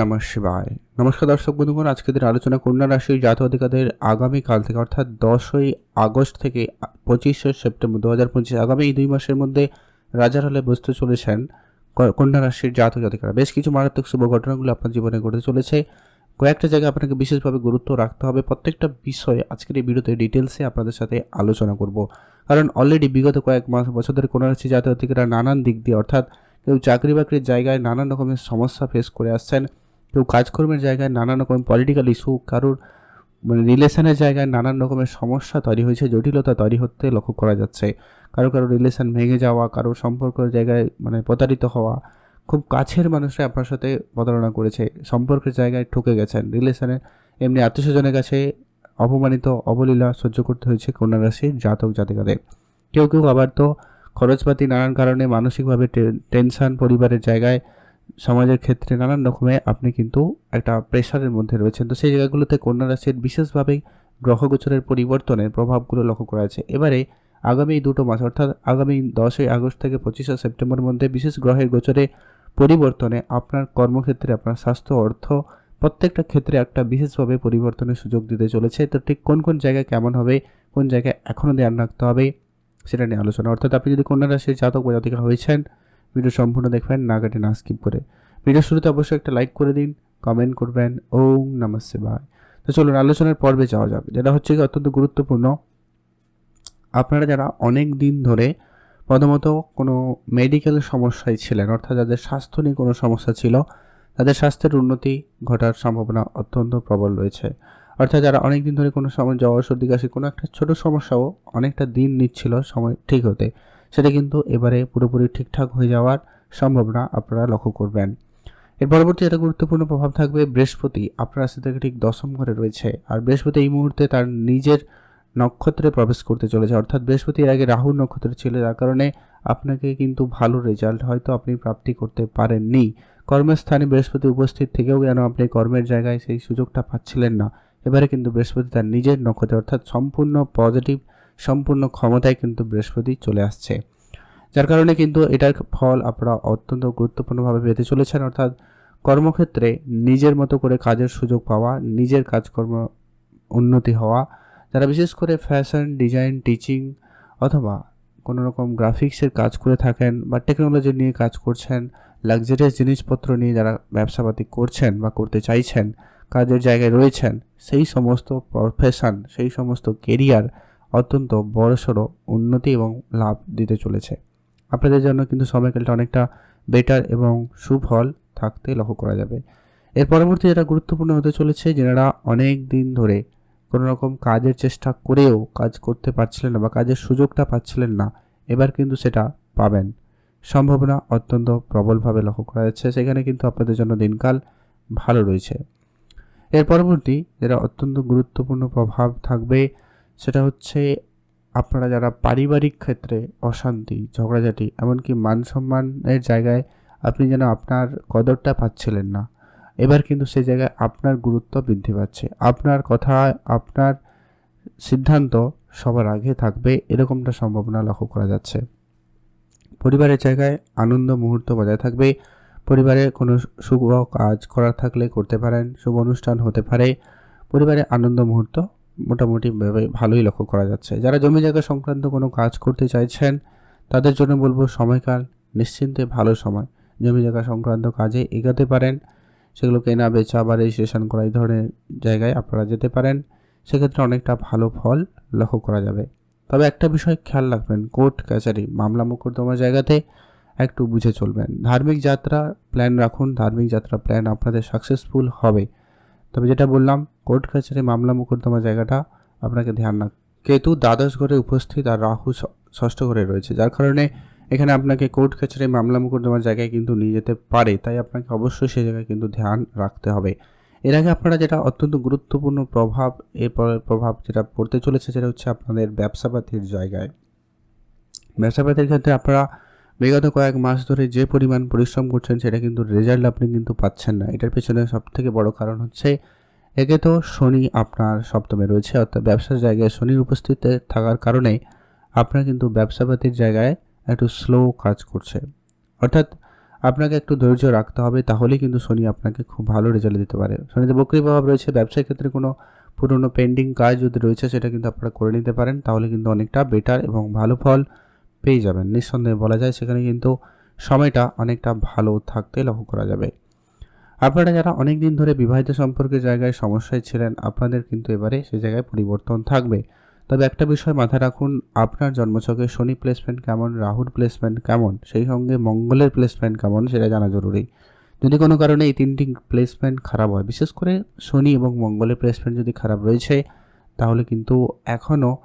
নমঃ শিবায়। নমস্কার দর্শক বন্ধুগণ আজকে দিন আলোচনা কন্যা রাশির জাতীয় আগামীকাল থেকে, অর্থাৎ দশই আগস্ট থেকে পঁচিশে সেপ্টেম্বর দু হাজার পঁচিশ, আগামী এই দুই মাসের মধ্যে রাজার হলে বসতে চলেছেন কন্যা রাশির জাতক জাতিকারা। বেশ কিছু মারাত্মক শুভ ঘটনাগুলো আপনার জীবনে ঘটে চলেছে। কয়েকটা জায়গায় আপনাকে বিশেষভাবে গুরুত্ব রাখতে হবে। প্রত্যেকটা বিষয়ে আজকের এই ভিডিওতে ডিটেলসে আপনাদের সাথে আলোচনা করব। কারণ অলরেডি বিগত কয়েক মাস বছর ধরে কন্যা রাশির জাতীয় জাতিকারা নানান দিক দিয়ে, অর্থাৎ কেউ চাকরি বাকরির জায়গায় নানান রকমের সমস্যা ফেস করে আসছেন। কেউ কাজকর্মের জায়গায় নানান রকম পলিটিক্যাল ইস্যু কারোর মানে রিলেশনের জায়গায় নানান রকমের সমস্যা তৈরি হয়েছে, জটিলতা তৈরি হতে লক্ষ্য করা যাচ্ছে। কারও কারও রিলেশন ভেঙে যাওয়া, কারও সম্পর্কের জায়গায় মানে প্রতারিত হওয়া, খুব কাছের মানুষরা আপনার সাথে প্রতারণা করেছে, সম্পর্কের জায়গায় ঠকে গেছেন রিলেশনে এমনি আত্মীয়স্বজনের কাছে অপমানিত, অবলীলা সহ্য করতে হয়েছে কন্যা রাশির জাতক, জাতিকাদের। কেউ কেউ আবার তো খরচপাতি নানান কারণে মানসিকভাবে টেনশন পরিবারের জায়গায় সমাজের ক্ষেত্রে নানান রকমের আপনি কিন্তু একটা প্রেশারের মধ্যে রয়েছেন। তো সেই জায়গাগুলোতে কন্যা রাশির বিশেষভাবে গ্রহগোচরের পরিবর্তনের প্রভাবগুলো লক্ষ্য করা আছে। এবারে আগামী দুটো মাস, অর্থাৎ আগামী দশই আগস্ট থেকে পঁচিশে সেপ্টেম্বরের মধ্যে বিশেষ গ্রহের গোচরে পরিবর্তনে আপনার কর্মক্ষেত্রে, আপনার স্বাস্থ্য, অর্থ প্রত্যেকটা ক্ষেত্রে একটা বিশেষভাবে পরিবর্তনের সুযোগ দিতে চলেছে। তো ঠিক কোন কোন জায়গায় কেমন হবে, কোন জায়গায় এখনও ধ্যান রাখতে হবে, সেটা নিয়ে আলোচনা। অর্থাৎ আপনি যদি কন্যা রাশির জাতক বা জাতিকা হয়েছেন ভিডিও সম্পূর্ণ দেখবেন, না কেটে না স্কিপ করে। ভিডিও শুরুতে অবশ্যই একটা লাইক করে দিন কমেন্ট করবেন, ওম নমস্তে ভাই তো চলুন, আলোচনার পর্বে যাওয়া যাক, যেটা হচ্ছে কি অত্যন্ত গুরুত্বপূর্ণ। আপনারা যারা অনেক দিন ধরে প্রথমত কোনো মেডিকেল সমস্যায় ছিলেন, অর্থাৎ যাদের স্বাস্থ্য নিয়ে কোনো সমস্যা ছিল, তাদের স্বাস্থ্যের উন্নতি ঘটার সম্ভাবনা অত্যন্ত প্রবল রয়েছে। অর্থাৎ যারা অনেক দিন ধরে কোনো সময় জ্বর সর্দি কাশি কোনো একটা ছোট সমস্যাও অনেকটা দিন নিচ্ছিল, সময় ঠিক হতে। সেটা কিন্তু এবারে পুরোপুরি ঠিকঠাক হয়ে যাওয়ার সম্ভাবনা আপনারা লক্ষ্য করবেন। এর পরবর্তী একটা গুরুত্বপূর্ণ প্রভাব থাকবে বৃহস্পতি। আপনার রাশি থেকে ঠিক দশম ঘরে রয়েছে। আর বৃহস্পতি এই মুহূর্তে তার নিজের নক্ষত্রে প্রবেশ করতে চলেছে। অর্থাৎ বৃহস্পতি আগে রাহুর নক্ষত্রে ছিল, যার কারণে আপনাকে কিন্তু ভালো রেজাল্ট হয়তো আপনি প্রাপ্তি করতে পারেননি। কর্মস্থানে বৃহস্পতি উপস্থিত থেকেও যেন আপনি কর্মের জায়গায় সেই সুযোগটা পাচ্ছিলেন না। এবারে কিন্তু বৃহস্পতি তার নিজের নক্ষত্রে, অর্থাৎ সম্পূর্ণ পজিটিভ সম্পূর্ণ ক্ষমতায় কিন্তু বৃহস্পতি চলে আসছে। যার কারণে কিন্তু এটার ফল আপনারা অত্যন্ত গুরুত্বপূর্ণভাবে পেতে চলেছেন। অর্থাৎ কর্মক্ষেত্রে নিজের মতো করে কাজের সুযোগ পাওয়া, নিজের কাজকর্ম উন্নতি হওয়া, যারা বিশেষ করে ফ্যাশন ডিজাইন টিচিং অথবা কোনো রকম গ্রাফিক্সের কাজ করে থাকেন বা টেকনোলজি নিয়ে কাজ করছেন লাক্সারিয়াস জিনিসপত্র নিয়ে যারা ব্যবসাপাতি করছেন বা করতে চাইছেন, কাজের জায়গায় রয়েছেন, সেই সমস্ত প্রফেশন সেই সমস্ত কেরিয়ার অত্যন্ত বড়সড় উন্নতি এবং লাভ দিতে চলেছে। আপনাদের জন্য কিন্তু সময়কালটা অনেকটা বেটার এবং সুফল থাকতে লক্ষ্য করা যাবে। এর পরবর্তী যেটা গুরুত্বপূর্ণ হতে চলেছে, যেনারা অনেক দিন ধরে কোনো রকম কাজের চেষ্টা করেও কাজ করতে পারছিলেন না বা কাজের সুযোগটা পাচ্ছিলেন না, এবার কিন্তু সেটা পাবেন। সম্ভাবনা অত্যন্ত প্রবলভাবে লক্ষ্য করা যাচ্ছে। সেখানে কিন্তু আপনাদের জন্য দিনকাল ভালো রয়েছে। এর পরবর্তী যেটা অত্যন্ত গুরুত্বপূর্ণ প্রভাব থাকবে সেটা হচ্ছে আপনারা যারা পারিবারিক ক্ষেত্রে অশান্তি, ঝগড়াঝাটি, এমনকি মান সম্মানের জায়গায় আপনি যেন আপনার কদরটা পাচ্ছিলেন না, এবার কিন্তু সেই জায়গায় আপনার গুরুত্ব বৃদ্ধি পাচ্ছে। আপনার কথা, আপনার সিদ্ধান্ত সবার আগে থাকবে, এরকমটা সম্ভাবনা লক্ষ্য করা যাচ্ছে। পরিবারের জায়গায় আনন্দ মুহূর্ত বজায় থাকবে, পরিবারে কোনো শুভ কাজ করার থাকলে করতে পারেন, শুভ অনুষ্ঠান হতে পারে, পরিবারে আনন্দ মুহূর্ত মোটামুটি ভালোই লক্ষ্য করা যাচ্ছে। যারা জমি জায়গা সংক্রান্ত কোনো কাজ করতে চাইছেন, তাদের জন্য বলব সময়কাল নিশ্চিন্তে ভালো সময়। জমি জায়গা সংক্রান্ত কাজে এগাতে পারেন সেগুলো কেনা, বেচা, বা রেজিস্ট্রেশন করা, এই ধরনের জায়গায় আপনারা যেতে পারেন। সেক্ষেত্রে অনেকটা ভালো ফল লক্ষ্য করা যাবে। তবে একটা বিষয় খেয়াল রাখবেন, কোর্ট কাছারি মামলা মোকদ্দমার জায়গাতে একটু বুঝে চলবেন। ধার্মিক যাত্রা প্ল্যান রাখুন, ধার্মিক যাত্রা প্ল্যান আপনাদের সাকসেসফুল হবে। তবে যেটা বললাম কোর্ট কাছারি মামলা মোকদ্দমা জায়গাটা আপনাকে ধ্যান রাখ, কেতু দ্বাদশ ঘরে উপস্থিত আর রাহু ষষ্ঠ ঘরে রয়েছে। যার কারণে এখানে আপনাকে কোর্ট কাছারি মামলা মোকদ্দমার জায়গায় কিন্তু নিয়ে যেতে পারে, তাই আপনাকে অবশ্যই সেই জায়গায় কিন্তু ধ্যান রাখতে হবে। এর আগে আপনারা যেটা অত্যন্ত গুরুত্বপূর্ণ প্রভাব, এরপরে প্রভাব যেটা পড়তে চলেছে সেটা হচ্ছে আপনাদের ব্যবসাপাতির জায়গায়। ব্যবসাপাতির ক্ষেত্রে আপনারা বিগত কয়েক মাস ধরে যে পরিমাণ পরিশ্রম করছেন সেটা কিন্তু রেজাল্ট আপনি কিন্তু পাচ্ছেন না। এটার পেছনে সব থেকে বড় কারণ হচ্ছে একে তো শনি আপনার সপ্তমে রয়েছে, অর্থাৎ ব্যবসার জায়গায় শনির উপস্থিতি থাকার কারণে আপনার কিন্তু ব্যবসাপাতির জায়গায় একটু স্লো কাজ করছে। অর্থাৎ আপনাকে একটু ধৈর্য রাখতে হবে, তাহলেই কিন্তু শনি আপনাকে খুব ভালো রেজাল্ট দিতে পারে। শনিতে বক্রি প্রভাব রয়েছে, ব্যবসার ক্ষেত্রে কোনো পুরনো পেন্ডিং কাজ যদি রয়েছে, সেটা কিন্তু আপনারা করে নিতে পারেন, তাহলে কিন্তু অনেকটা বেটার এবং ভালো ফল পেয়ে যাবেন। নিঃসন্দেহে বলা যায়, সেখানে কিন্তু সময়টা অনেকটা ভালো থাকতে লক্ষ্য করা যাবে। আপনারা যারা অনেক দিন ধরে বিবাহিত সম্পর্কের জায়গায় সমস্যায় ছিলেন, আপনাদের কিন্তু এবারে সে জায়গায় পরিবর্তন থাকবে। তবে একটা বিষয় মাথায় রাখুন, আপনার জন্মছকে শনি প্লেসমেন্ট কেমন, রাহুর প্লেসমেন্ট কেমন, সেই সঙ্গে মঙ্গলের প্লেসমেন্ট কেমন সেটা জানা জরুরি। যদি কোনো কারণে এই তিনটি প্লেসমেন্ট খারাপ হয়, বিশেষ করে শনি এবং মঙ্গলের প্লেসমেন্ট যদি খারাপ রয়েছে, তাহলে কিন্তু এখনও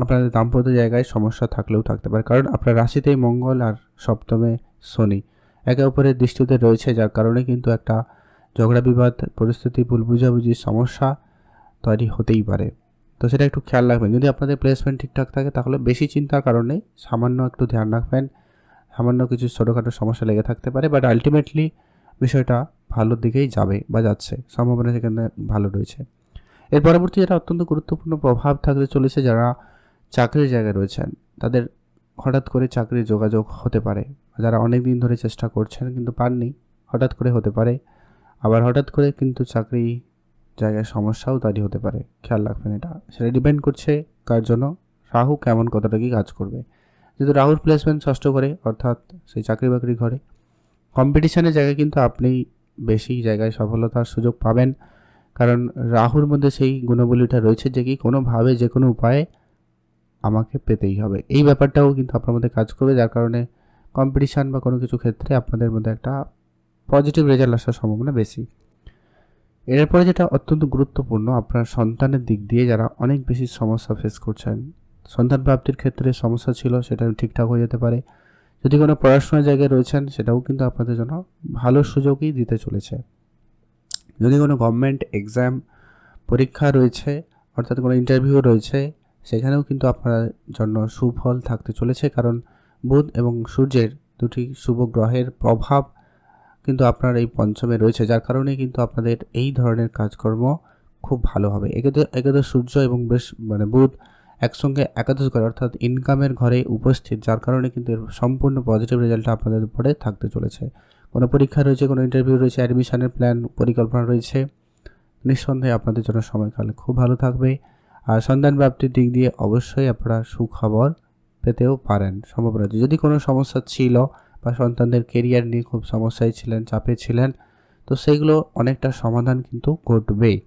আপনাদের দাম্পত্য জায়গায় সমস্যা থাকলেও থাকতে পারে। কারণ আপনার রাশিতেই মঙ্গল আর সপ্তমে শনি। একে অপরের দৃষ্টিতে রয়েছে, যার কারণে কিন্তু একটা ঝগড়া বিবাদ, পরিস্থিতি, ভুল বুঝাবুঝির সমস্যা তৈরি হতেই পারে। তো সেটা একটু খেয়াল রাখবেন। যদি আপনাদের প্লেসমেন্ট ঠিকঠাক থাকে, তাহলে বেশি চিন্তার কারণে সামান্য একটু ধ্যান রাখবেন। সামান্য কিছু ছোটোখাটো সমস্যা লেগে থাকতে পারে বাট আলটিমেটলি বিষয়টা ভালোর দিকেই যাবে বা যাচ্ছে। সম্ভাবনা সেখানে ভালো রয়েছে। এর পরবর্তী যেটা অত্যন্ত গুরুত্বপূর্ণ প্রভাব থাকতে চলেছে, যারা চাকরির জায়গায় রয়েছেন, তাদের হঠাৎ করে চাকরির যোগাযোগ হতে পারে। যারা অনেক দিন ধরে চেষ্টা করছেন কিন্তু পাননি, হঠাৎ করে হতে পারে। আবার হঠাৎ করে কিন্তু চাকরি জায়গায় সমস্যাও তৈরি হতে পারে। খেয়াল রাখবেন এটা। সেটা ডিপেন্ড করছে কার জন্য। রাহু কেমন, কতটা কি কাজ করবে। যেহেতু রাহুর প্লেসমেন্ট ষষ্ঠ করে অর্থাৎ সেই চাকরি বাকরি ঘরে কম্পিটিশনের জায়গায় কিন্তু আপনি বেশি জায়গায় সফলতার সুযোগ পাবেন। কারণ রাহুর মধ্যে সেই গুণবলীটা রয়েছে যে কি কোনোভাবে যে কোনো উপায়ে আমাকে পেতেই হবে। এই ব্যাপারটাও কিন্তু আপনার মধ্যে কাজ করবে, যার কারণে কম্পিটিশান বা কোনো কিছু ক্ষেত্রে আপনাদের মধ্যে একটা পজিটিভ রেজাল্ট আসার সম্ভাবনা বেশি। এরপরে যেটা অত্যন্ত গুরুত্বপূর্ণ, আপনার সন্তানের দিক দিয়ে যারা অনেক বেশি সমস্যা ফেস করছেন, সন্তান প্রাপ্তির ক্ষেত্রে সমস্যা ছিল, সেটা ঠিকঠাক হয়ে যেতে পারে। যদি কোনো পড়াশোনার জায়গায় রয়েছেন, সেটাও কিন্তু আপনাদের জন্য ভালো সুযোগই দিতে চলেছে। যদি কোনো গভর্নমেন্ট এক্সাম পরীক্ষা রয়েছে, অর্থাৎ কোনো ইন্টারভিউ রয়েছে, সেখানেও কিন্তু আপনার জন্য সুফল থাকতে চলেছে। কারণ বুধ এবং সূর্যের দুটি শুভ গ্রহের প্রভাব কিন্তু আপনার এই পঞ্চমে রয়েছে, যার কারণে কিন্তু আপনাদের এই ধরনের কাজকর্ম খুব ভালো হবে। একে একে সূর্য এবং বেশ মানে বুধ একসঙ্গে একাদশ ঘরে, অর্থাৎ ইনকামের ঘরে উপস্থিত, যার কারণে কিন্তু এর সম্পূর্ণ পজিটিভ রেজাল্টটা আপনাদের উপরে থাকতে চলেছে। কোনো পরীক্ষা রয়েছে, কোনো ইন্টারভিউ রয়েছে অ্যাডমিশনের প্ল্যান পরিকল্পনা রয়েছে, নিঃসন্দেহে আপনাদের জন্য সময়কাল খুব ভালো থাকবে। আর সন্তান প্রাপ্তির দিক দিয়ে অবশ্যই আপনারা সুখবর পেতেও পারেন সম্ভাবনা যদি কোনো সমস্যা ছিল বা সন্তানদের কেরিয়ার নিয়ে খুব সমস্যায় ছিলেন, চাপে ছিলেন, তো সেইগুলো অনেকটা সমাধান কিন্তু ঘটবেই।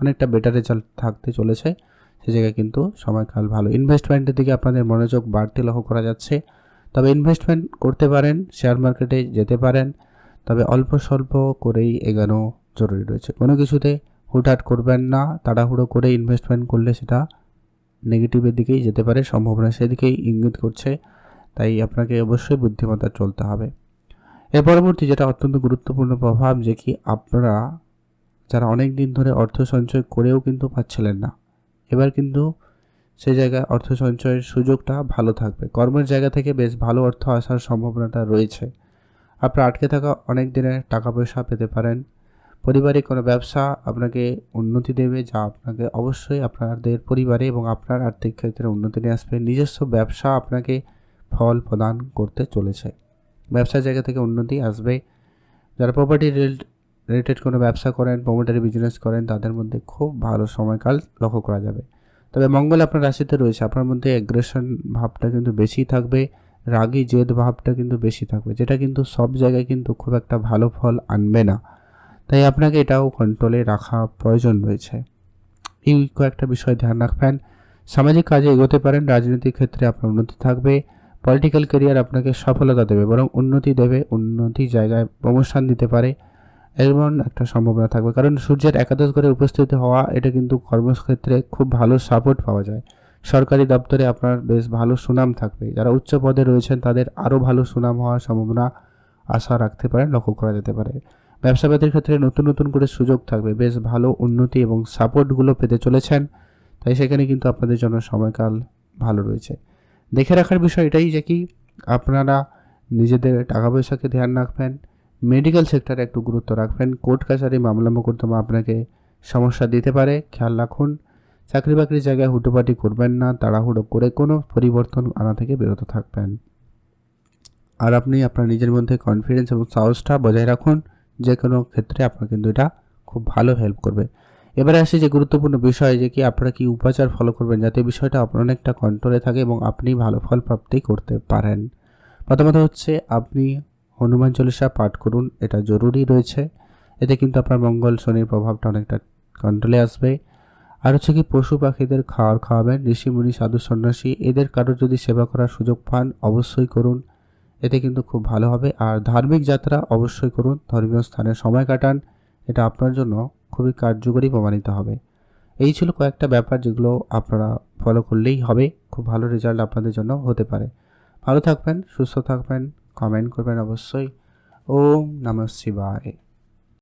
অনেকটা বেটার রেজাল্ট থাকতে চলেছে। সে জায়গায় কিন্তু সময়কাল ভালো। ইনভেস্টমেন্টের দিকে আপনাদের মনোযোগ বাড়তে লক্ষ্য করা যাচ্ছে। তবে ইনভেস্টমেন্ট করতে পারেন শেয়ার মার্কেটে যেতে পারেন, তবে অল্প স্বল্প করেই এগানো জরুরি রয়েছে। কোনো কিছুতে হুটহাট করবেন না, তাড়াহুড়ো করে ইনভেস্টমেন্ট করলে সেটা নেগেটিভের দিকেই যেতে পারে, সম্ভাবনা সেদিকেই ইঙ্গিত করছে। তাই আপনাকে অবশ্যই বুদ্ধিমত্তা চলতে হবে। এর পরবর্তী যেটা অত্যন্ত গুরুত্বপূর্ণ প্রভাব, যে কি আপনারা যারা অনেক দিন ধরে অর্থ সঞ্চয় করেও কিন্তু পাচ্ছিলেন না, এবার কিন্তু সেই জায়গায় অর্থ সঞ্চয়ের সুযোগটা ভালো থাকবে। কর্মের জায়গা থেকে বেশ ভালো অর্থ আসার সম্ভাবনাটা রয়েছে। আপনার আটকে থাকা অনেক দিনের টাকা পয়সা পেতে পারেন। পারিবারিক কোনো ব্যবসা আপনাকে উন্নতি দেবে যা আপনাকে অবশ্যই আপনাদের পরিবারে এবং আপনার আর্থিক ক্ষেত্রে উন্নতি নিয়ে আসবে। নিজস্ব ব্যবসা আপনাকে ফল প্রদান করতে চলেছে। ব্যবসার জায়গা থেকে উন্নতি আসবে। যারা প্রপার্টি রিলেটেড কোনো ব্যবসা করেন প্রমোটারি বিজনেস করেন, তাদের মধ্যে খুব ভালো সময়কাল লক্ষ্য করা যাবে। তবে মঙ্গল আপনার রাশিতে রয়েছে। আপনার মধ্যে অ্যাগ্রেশন ভাবটা কিন্তু বেশি থাকবে। রাগি জেদ ভাবটা কিন্তু বেশি থাকবে। যেটা কিন্তু সব জায়গায় কিন্তু খুব একটা ভালো ফল আনবে না। তাই আপনাকে এটাও কন্ট্রোলে রাখা প্রয়োজন রয়েছে। এই কয়েকটা বিষয় ধ্যান রাখবেন। সামাজিক কাজে এগোতে পারেন, রাজনৈতিক ক্ষেত্রে আপনার উন্নতি থাকবে পলিটিক্যাল কেরিয়ার আপনাকে সফলতা দেবে, বরং উন্নতি দেবে, উন্নতি জায়গায় প্রমোশন দিতে পারে, এমন একটা সম্ভাবনা থাকবে। কারণ সূর্যের একাদশ ঘরে উপস্থিত হওয়া, এটা কিন্তু কর্মক্ষেত্রে খুব ভালো সাপোর্ট পাওয়া যায়। সরকারি দপ্তরে আপনার বেশ ভালো সুনাম থাকবে। যারা উচ্চ পদে রয়েছেন, তাদের আরও ভালো সুনাম হওয়ার সম্ভাবনা আশা রাখতে পারেন, লক্ষ্য করা যেতে পারে। ব্যবসাবাদের ক্ষেত্রে নতুন নতুন করে সুযোগ থাকবে। বেশ ভালো উন্নতি এবং সাপোর্টগুলো পেতে চলেছেন। তাই সেখানে কিন্তু আপনাদের জন্য সময়কাল ভালো রয়েছে। দেখে রাখার বিষয় এটাই যে কি, আপনারা নিজেদের টাকা পয়সাকে ধ্যান রাখবেন মেডিকেল সেক্টরে একটু গুরুত্ব রাখবেন কোর্ট কাছারি মামলা মোকদ্দমা আপনাকে সমস্যা দিতে পারে, খেয়াল রাখুন। চাকরি বাকরির জায়গায় হুটোপাটি করবেন না, তাড়াহুড়ো করে কোনো পরিবর্তন আনা থেকে বিরত থাকবেন। আর আপনি আপনার নিজের মধ্যে কনফিডেন্স এবং সাহসটা বজায় রাখুন। যে কোনো ক্ষেত্রে আপনার কিন্তু এটা খুব ভালো হেল্প করবে। এবারে আসি যে গুরুত্বপূর্ণ বিষয় যে কি আপনারা কি উপাচার ফলো করবেন? যাতে বিষয়টা আপনার অনেকটা কন্ট্রোলে থাকে এবং আপনি ভালো ফল প্রাপ্তি করতে পারেন। প্রথমত হচ্ছে আপনি হনুমান চল্লিশা পাঠ করুন, এটা জরুরি রয়েছে। এতে কিন্তু আপনার মঙ্গল, শনির প্রভাবটা অনেকটা কন্ট্রোলে আসবে। আর হচ্ছে কি পশু পাখিদের খাওয়ার খাওয়াবেন ঋষিমুনি সাধু, সন্ন্যাসী, এদের কারোর যদি সেবা করার সুযোগ পান, অবশ্যই করুন। এতে কিন্তু খুব ভালো হবে। আর ধার্মিক যাত্রা অবশ্যই করুন। ধর্মীয় স্থানে সময় কাটান। এটা আপনার জন্য খুবই কার্যকরী প্রমাণিত হবে। এই ছিল কয়েকটা ব্যাপার যেগুলো আপনারা ফলো করলেই হবে। খুব ভালো রেজাল্ট আপনাদের জন্য হতে পারে। ভালো থাকবেন, সুস্থ থাকবেন কমেন্ট করবেন অবশ্যই। ওম নমঃ শিবায়।